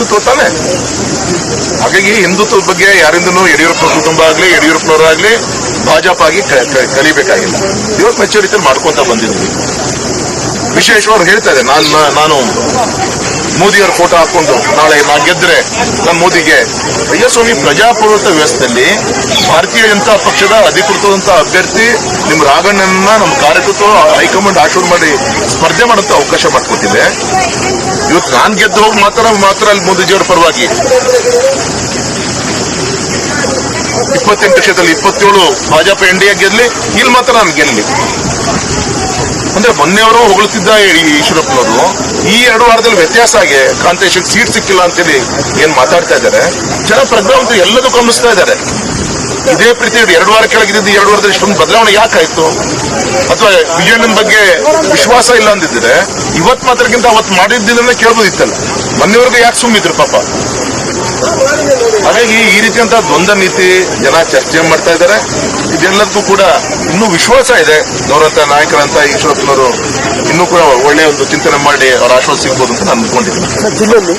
ಹಿಂದುತ್ವ ಹಾಗಾಗಿ ಹಿಂದುತ್ವದ ಬಗ್ಗೆ ಯಾರಿಂದನೂ ಯಡಿಯೂರಪ್ಪ ಕುಟುಂಬ ಆಗ್ಲಿ ಯಡಿಯೂರಪ್ಪನವರಾಗ್ಲಿ ಭಾಜಪ ಆಗಿ ಕಲಿಬೇಕಾಗಿಲ್ಲ. ಇವತ್ತು ಮೆಚುರಿಟಿ ಮಾಡ್ಕೊಂತ ಬಂದಿದ್ವಿ. ವಿಶೇಷವಾಗಿ ಹೇಳ್ತಾ ಇದೆ ನಾನು ನಾನು ಮೋದಿಯವರ ಫೋಟೋ ಹಾಕೊಂಡು ನಾಳೆ ನಾ ಗೆದ್ರೆ ನಾನು ಮೋದಿಗೆ. ಅಯ್ಯಸ್ವಾಮಿ ಪ್ರಜಾಪ್ರಭುತ್ವ ವ್ಯವಸ್ಥೆಯಲ್ಲಿ ಭಾರತೀಯ ಜನತಾ ಪಕ್ಷದ ಅಧಿಕೃತವಾದಂತಹ ಅಭ್ಯರ್ಥಿ ನಿಮ್ಮ ರಾಘಣ್ಣನ ನಮ್ಮ ಕಾರ್ಯಕರ್ತರು ಹೈಕಮಾಂಡ್ ಆಶೀರ್ವಾದ ಮಾಡಿ ಸ್ಪರ್ಧೆ ಮಾಡಂತ ಅವಕಾಶ ಮಾಡಿಕೊಟ್ಟಿದೆ. ನಾನ್ ಗೆದ್ದು ಹೋಗಿ ಮಾತ್ರ ಮಾತ್ರ ಅಲ್ಲಿ ಮೋದಿಜಿಯವರ ಪರವಾಗಿ. ಇಪ್ಪತ್ತೆಂಟು ಕ್ಷೇತ್ರದಲ್ಲಿ ಇಪ್ಪತ್ತೇಳು ಭಾಜಪ ಎನ್ ಡಿ ಗೆಲ್ಲಿ ಇಲ್ಲಿ ಮಾತ್ರ ನಾನು ಗೆಲ್ಲಿ ಅಂದ್ರೆ ಮೊನ್ನೆಯವರು ಹೊಗಳುತ್ತಿದ್ದ ಈಶ್ವರಪ್ಪನವರು, ಈ ಎರಡು ವಾರದಲ್ಲಿ ವ್ಯತ್ಯಾಸ ಆಗಿ ಕಾಂತೇಶ್ ಸೀಟ್ ಸಿಕ್ಕಿಲ್ಲ ಅಂತೇಳಿ ಏನ್ ಮಾತಾಡ್ತಾ ಇದ್ದಾರೆ, ಜನ ಪ್ರಜ್ಞಾವಂತರು ಎಲ್ಲದೂ ಗಮನಿಸ್ತಾ ಇದ್ದಾರೆ. ಇದೇ ಪ್ರೀತಿ ಎರಡು ವಾರ ಕೆಳಗಿದ್ದು ಎರಡು ವಾರದಲ್ಲಿ ಇಷ್ಟೊಂದು ಬದಲಾವಣೆ ಯಾಕಾಯ್ತು ಅಥವಾ ವಿಜಯನ ಬಗ್ಗೆ ವಿಶ್ವಾಸ ಇಲ್ಲ ಅಂದಿದ್ರೆ ಇವತ್ ಮಾತ್ರಕ್ಕಿಂತ ಅವತ್ತು ಮಾಡಿದ್ದಿಲ್ಲ ಕೇಳ್ಬೋದಿತ್ತಲ್ಲ. ಮೊನ್ನೆವರೆಗೂ ಯಾಕೆ ಸುಮ್ಮಿದ್ರು ಪಾಪ? ಹಾಗಾಗಿ ಈ ರೀತಿಯಂತ ದ್ವಂದ್ವ ನೀತಿ, ಜನ ಚರ್ಚೆ ಮಾಡ್ತಾ ಇದ್ದಾರೆ. ಇದೆಲ್ಲದಕ್ಕೂ ಕೂಡ ಇನ್ನೂ ವಿಶ್ವಾಸ ಇದೆ. ಗೌರವಂತ ನಾಯಕರಂತ ಈಶ್ವರಪ್ಪನವರು ಇನ್ನೂ ಕೂಡ ಒಳ್ಳೆಯ ಒಂದು ಚಿಂತನೆ ಮಾಡಿ ಅವರ ಆಶ್ವಾಸ ಸಿಗ್ಬೋದು ಅಂತ ನಾನು ಅನ್ಕೊಂಡಿದ್ದೀನಿ